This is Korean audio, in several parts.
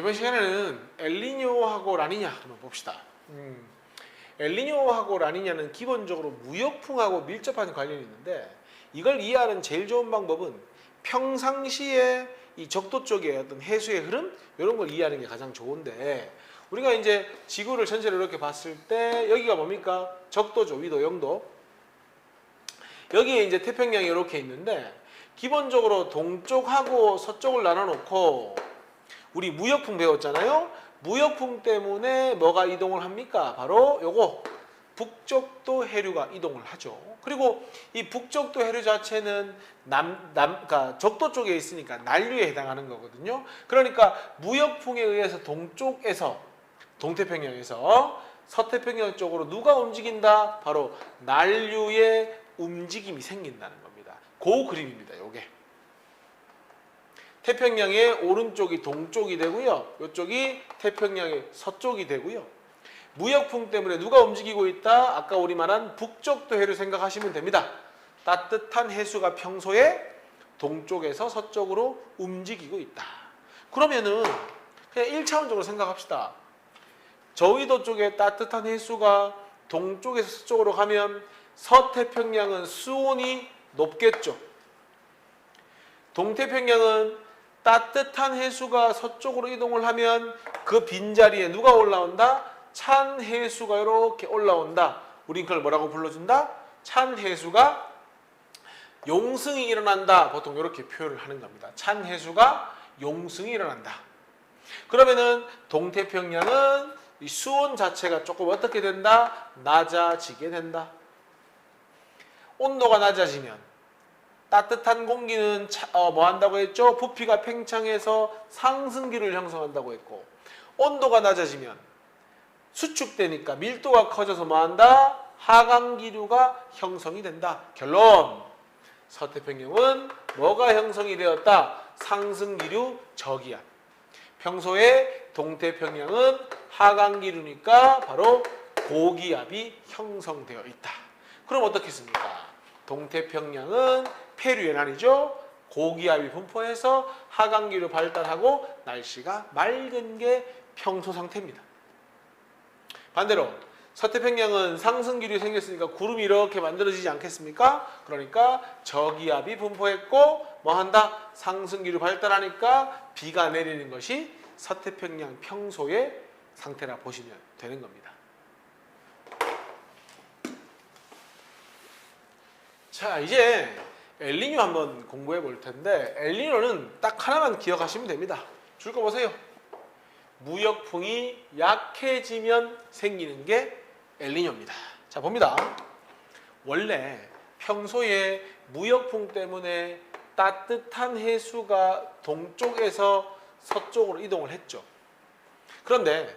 이번 시간에는 엘니뇨하고 라니냐 한번 봅시다. 음, 엘니뇨하고 라니냐는 기본적으로 무역풍하고 밀접한 관련이 있는데 이걸 이해하는 제일 좋은 방법은 평상시에 이 적도 쪽의 어떤 해수의 흐름 이런 걸 이해하는 게 가장 좋은데 우리가 이제 지구를 전체를 이렇게 봤을 때 여기가 뭡니까? 적도죠 위도 영도. 여기에 이제 태평양이 이렇게 있는데 기본적으로 동쪽하고 서쪽을 나눠 놓고 우리 무역풍 배웠잖아요. 무역풍 때문에 뭐가 이동을 합니까? 바로 요거 북쪽도 해류가 이동을 하죠. 그리고 이 북쪽도 해류 자체는 남, 남, 그러니까 적도 쪽에 있으니까 난류에 해당하는 거거든요. 그러니까 무역풍에 의해서 동쪽에서 동태평양에서 서태평양 쪽으로 누가 움직인다? 바로 난류의 움직임이 생긴다는 겁니다. 그 그림입니다. 요게. 태평양의 오른쪽이 동쪽이 되고요. 이쪽이 태평양의 서쪽이 되고요. 무역풍 때문에 누가 움직이고 있다? 아까 우리 말한 북쪽도 해를 생각하시면 됩니다. 따뜻한 해수가 평소에 동쪽에서 서쪽으로 움직이고 있다. 그러면은 그냥 1차원적으로 생각합시다. 저위도 쪽에 따뜻한 해수가 동쪽에서 서쪽으로 가면 서태평양은 수온이 높겠죠. 동태평양은 따뜻한 해수가 서쪽으로 이동을 하면 그 빈자리에 누가 올라온다? 찬 해수가 이렇게 올라온다. 우린 그걸 뭐라고 불러준다? 찬 해수가 용승이 일어난다. 보통 이렇게 표현을 하는 겁니다. 찬 해수가 용승이 일어난다. 그러면은 동태평양은 이 수온 자체가 조금 어떻게 된다? 낮아지게 된다. 온도가 낮아지면 따뜻한 공기는 차- 어, 뭐 한다고 했죠? 부피가 팽창해서 상승기를 형성한다고 했고 온도가 낮아지면 수축되니까 밀도가 커져서 뭐 한다? 하강기류가 형성이 된다. 결론 서태평양은 뭐가 형성이 되었다? 상승기류 저기압. 평소에 동태평양은 하강기류니까 바로 고기압이 형성되어 있다. 그럼 어떻겠습니까? 동태평양은 폐류연안이죠. 고기압이 분포해서 하강기류 발달하고 날씨가 맑은 게 평소 상태입니다. 반대로 서태평양은 상승기류 생겼으니까 구름이 이렇게 만들어지지 않겠습니까? 그러니까 저기압이 분포했고 뭐 한다? 상승기류 발달하니까 비가 내리는 것이 서태평양 평소의 상태라 보시면 되는 겁니다. 자, 이제 엘니뇨 한번 공부해 볼 텐데 엘니뇨는 딱 하나만 기억하시면 됩니다. 줄 거 보세요. 무역풍이 약해지면 생기는 게 엘니뇨입니다. 자, 봅니다. 원래 평소에 무역풍 때문에 따뜻한 해수가 동쪽에서 서쪽으로 이동을 했죠. 그런데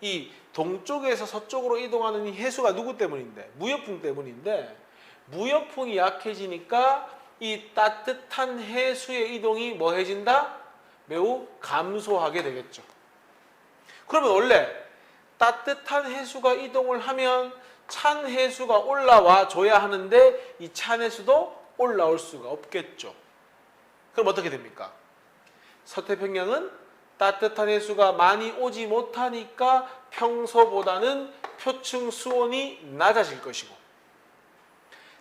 이 동쪽에서 서쪽으로 이동하는 이 해수가 누구 때문인데? 무역풍 때문인데 무역풍이 약해지니까 이 따뜻한 해수의 이동이 뭐해진다? 매우 감소하게 되겠죠. 그러면 원래 따뜻한 해수가 이동을 하면 찬 해수가 올라와 줘야 하는데 이 찬 해수도 올라올 수가 없겠죠. 그럼 어떻게 됩니까? 서태평양은 따뜻한 해수가 많이 오지 못하니까 평소보다는 표층 수온이 낮아질 것이고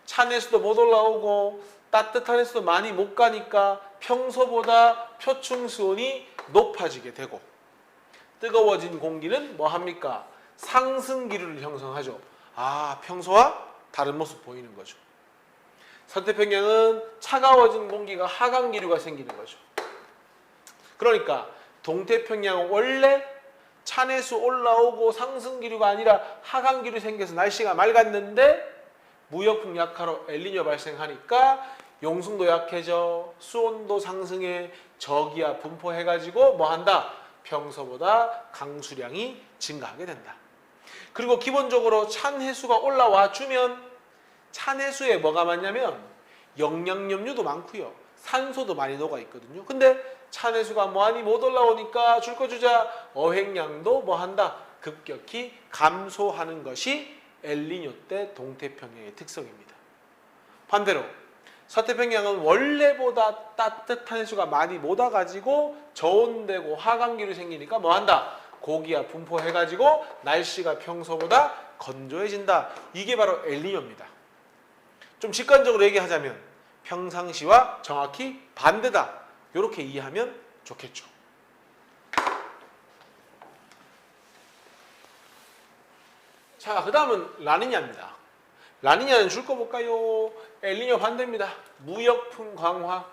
찬 해수도 못 올라오고 따뜻한 해수도 많이 못 가니까 평소보다 표층 수온이 높아지게 되고 뜨거워진 공기는 뭐 합니까? 상승 기류를 형성하죠. 아, 평소와 다른 모습 보이는 거죠. 서태평양은 차가워진 공기가 하강 기류가 생기는 거죠. 그러니까 동태평양은 원래 찬해수 올라오고 상승 기류가 아니라 하강 기류 생겨서 날씨가 맑았는데 무역 풍 약화로 엘니뇨 발생하니까 용승도 약해져 수온도 상승해 저기압 분포해가지고 뭐 한다 평소보다 강수량이 증가하게 된다. 그리고 기본적으로 찬 해수가 올라와 주면 찬 해수에 뭐가 많냐면 영양염류도 많고요. 산소도 많이 녹아 있거든요. 근데 찬 해수가 많이 못 올라오니까 줄 거 주자 어획량도 뭐 한다 급격히 감소하는 것이 엘니뇨 때 동태평양의 특성입니다. 반대로 서태평양은 원래보다 따뜻한 해수가 많이 못 와가지고 저온되고 하강기류 생기니까 뭐 한다? 고기압 분포해가지고 날씨가 평소보다 건조해진다. 이게 바로 엘니뇨입니다. 좀 직관적으로 얘기하자면 평상시와 정확히 반대다. 이렇게 이해하면 좋겠죠. 자, 그 다음은 라니냐입니다. 라니냐는 줄거 볼까요? 엘니뇨 반대입니다. 무역풍 강화.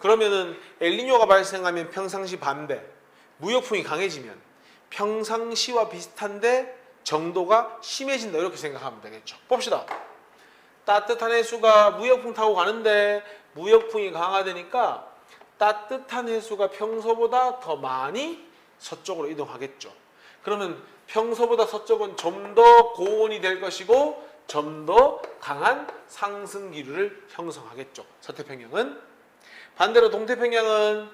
그러면은 엘니뇨가 발생하면 평상시 반대. 무역풍이 강해지면 평상시와 비슷한데 정도가 심해진다. 이렇게 생각하면 되겠죠. 봅시다. 따뜻한 해수가 무역풍 타고 가는데 무역풍이 강화되니까 따뜻한 해수가 평소보다 더 많이 서쪽으로 이동하겠죠. 그러면 평소보다 서쪽은 좀 더 고온이 될 것이고 좀 더 강한 상승 기류를 형성하겠죠. 서태평양은 반대로 동태평양은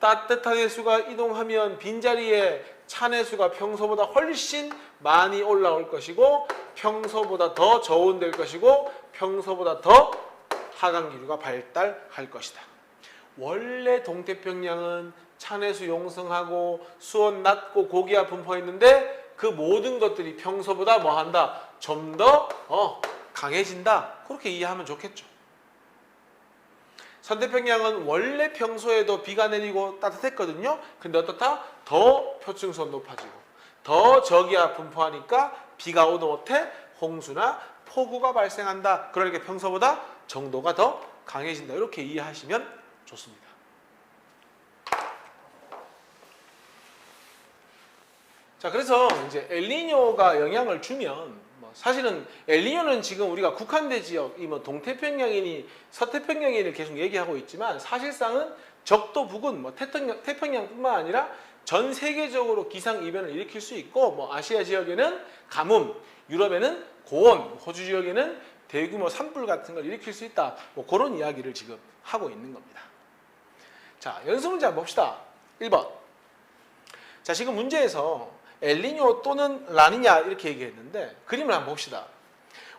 따뜻한 해수가 이동하면 빈자리에 찬 해수가 평소보다 훨씬 많이 올라올 것이고 평소보다 더 저온될 것이고 평소보다 더 하강 기류가 발달할 것이다. 원래 동태평양은 찬해수 용성하고 수온 낮고 고기압 분포했는데 그 모든 것들이 평소보다 뭐 한다? 좀 더 어, 강해진다. 그렇게 이해하면 좋겠죠. 선태평양은 원래 평소에도 비가 내리고 따뜻했거든요. 근데 어떻다? 더 표층수온 높아지고 더 저기압 분포하니까 비가 오도 못해 홍수나 폭우가 발생한다. 그러니까 평소보다 정도가 더 강해진다. 이렇게 이해하시면 좋습니다. 자, 그래서 이제 엘니뇨가 영향을 주면 뭐 사실은 엘니뇨는 지금 우리가 국한대 지역, 이 뭐 동태평양이니 서태평양이니 계속 얘기하고 있지만 사실상은 적도 부근, 뭐 태평양, 태평양뿐만 아니라 전 세계적으로 기상 이변을 일으킬 수 있고 뭐 아시아 지역에는 가뭄, 유럽에는 고온, 호주 지역에는 대규모 산불 같은 걸 일으킬 수 있다. 뭐 그런 이야기를 지금 하고 있는 겁니다. 자, 연습 문제 한번 봅시다. 1번. 자, 지금 문제에서 엘니뇨 또는 라니냐 이렇게 얘기했는데 그림을 한번 봅시다.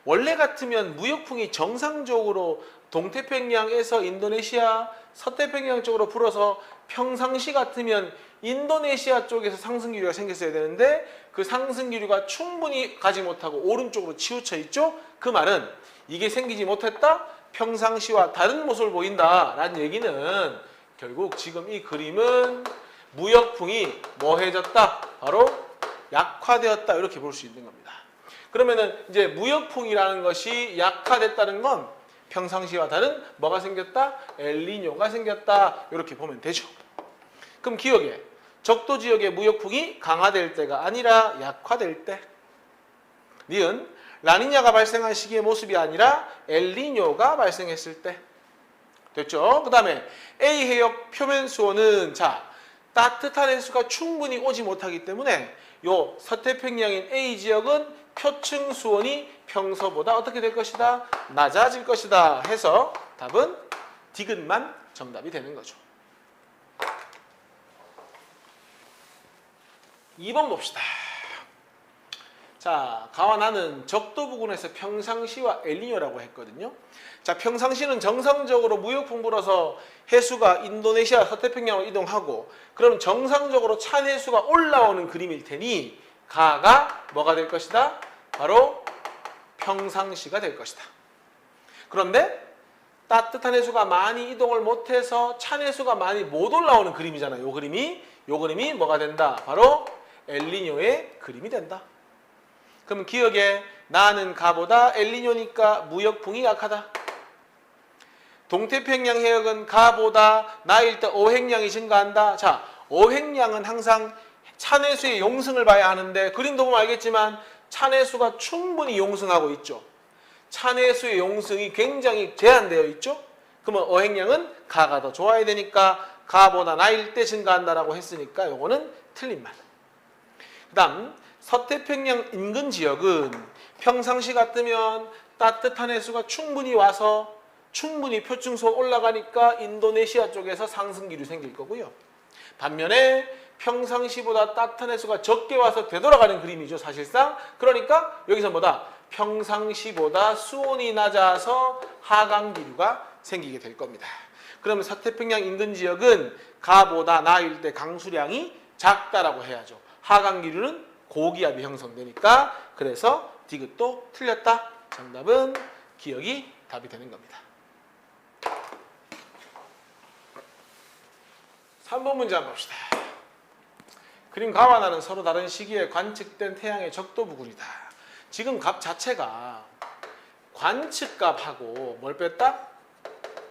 원래 같으면 무역풍이 정상적으로 동태평양에서 인도네시아, 서태평양 쪽으로 불어서 평상시 같으면 인도네시아 쪽에서 상승 기류가 생겼어야 되는데 그 상승 기류가 충분히 가지 못하고 오른쪽으로 치우쳐 있죠. 그 말은 이게 생기지 못했다. 평상시와 다른 모습을 보인다라는 얘기는 결국 지금 이 그림은 무역풍이 뭐해졌다? 바로 약화되었다 이렇게 볼 수 있는 겁니다. 그러면은 이제 무역풍이라는 것이 약화됐다는 건 평상시와 다른 뭐가 생겼다? 엘니뇨가 생겼다 이렇게 보면 되죠. 그럼 기억에 적도 지역의 무역풍이 강화될 때가 아니라 약화될 때 니은 라니냐가 발생한 시기의 모습이 아니라 엘니뇨가 발생했을 때 됐죠? 그 다음에 A 해역 표면 수온은 자 따뜻한 해수가 충분히 오지 못하기 때문에 요 서태평양인 A 지역은 표층 수온이 평소보다 어떻게 될 것이다? 낮아질 것이다 해서 답은 디귿만 정답이 되는 거죠. 2번 봅시다. 자, 가와 나는 적도 부근에서 평상시와 엘니뇨라고 했거든요. 자, 평상시는 정상적으로 무역풍 불어서 해수가 인도네시아 서태평양으로 이동하고 그럼 정상적으로 찬 해수가 올라오는 그림일 테니 가가 뭐가 될 것이다? 바로 평상시가 될 것이다. 그런데 따뜻한 해수가 많이 이동을 못해서 찬 해수가 많이 못 올라오는 그림이잖아요. 요 그림이 요 그림이 뭐가 된다? 바로 엘니뇨의 그림이 된다. 그럼 기억에 나는 가보다 엘니뇨니까 무역풍이 약하다. 동태평양 해역은 가보다 나일 때 어획량이 증가한다. 자, 어획량은 항상 찬해수의 용승을 봐야 하는데 그림도 보면 알겠지만 찬해수가 충분히 용승하고 있죠. 찬해수의 용승이 굉장히 제한되어 있죠. 그러면 어획량은 가가 더 좋아야 되니까 가보다 나일 때 증가한다라고 했으니까 요거는 틀린 말. 그 다음 서태평양 인근 지역은 평상시 같으면 따뜻한 해수가 충분히 와서 충분히 표층소 올라가니까 인도네시아 쪽에서 상승 기류 생길 거고요. 반면에 평상시보다 따뜻한 해수가 적게 와서 되돌아가는 그림이죠, 사실상. 그러니까 여기서 뭐다? 평상시보다 수온이 낮아서 하강 기류가 생기게 될 겁니다. 그러면 서태평양 인근 지역은 가보다 나일 때 강수량이 작다라고 해야죠. 하강 기류는 고기압이 형성되니까 그래서 디귿도 틀렸다. 정답은 기억이 답이 되는 겁니다. 3번 문제 한번 봅시다. 그림 가와 나는 서로 다른 시기에 관측된 태양의 적도 부근이다. 지금 값 자체가 관측값하고 뭘 뺐다?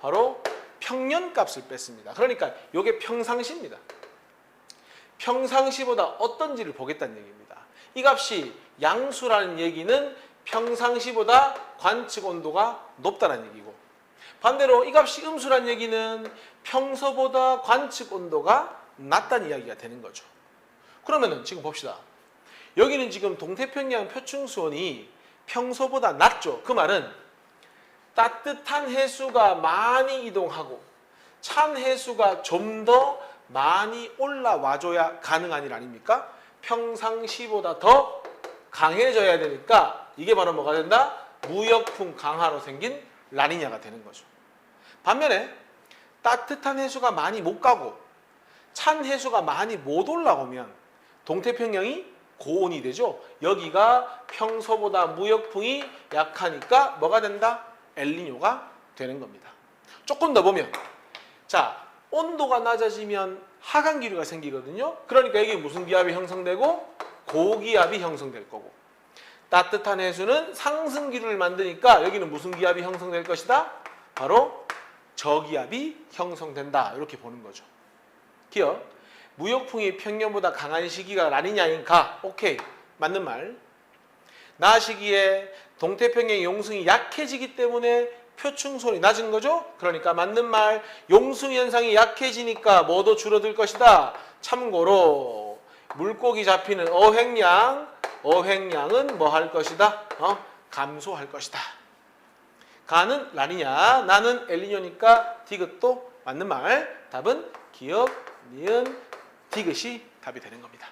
바로 평년값을 뺐습니다. 그러니까 이게 평상시입니다. 평상시보다 어떤지를 보겠다는 얘기입니다. 이 값이 양수라는 얘기는 평상시보다 관측 온도가 높다는 얘기고 반대로 이 값이 음수라는 얘기는 평소보다 관측 온도가 낮다는 이야기가 되는 거죠. 그러면은 지금 봅시다. 여기는 지금 동태평양 표충수온이 평소보다 낮죠. 그 말은 따뜻한 해수가 많이 이동하고 찬 해수가 좀 더 많이 올라와줘야 가능한 일 아닙니까? 평상시보다 더 강해져야 되니까 이게 바로 뭐가 된다? 무역풍 강화로 생긴 라니냐가 되는 거죠. 반면에 따뜻한 해수가 많이 못 가고 찬 해수가 많이 못 올라오면 동태평양이 고온이 되죠. 여기가 평소보다 무역풍이 약하니까 뭐가 된다? 엘니뇨가 되는 겁니다. 조금 더 보면 자 온도가 낮아지면 하강 기류가 생기거든요. 그러니까 여기 무슨 기압이 형성되고 고기압이 형성될 거고 따뜻한 해수는 상승 기류를 만드니까 여기는 무슨 기압이 형성될 것이다? 바로 저기압이 형성된다. 이렇게 보는 거죠. 기억. 무역풍이 평년보다 강한 시기가 라니냐인가? 오케이. 맞는 말. 나 시기에 동태평양 용승이 약해지기 때문에 표충손이 낮은 거죠? 그러니까 맞는 말. 용승 현상이 약해지니까 뭐도 줄어들 것이다. 참고로 물고기 잡히는 어획량, 어획량은 뭐 할 것이다? 어? 감소할 것이다. 가는 라니냐, 나는 엘리뇨니까 디귿도 맞는 말. 답은 기억, 니은, 디귿이 답이 되는 겁니다.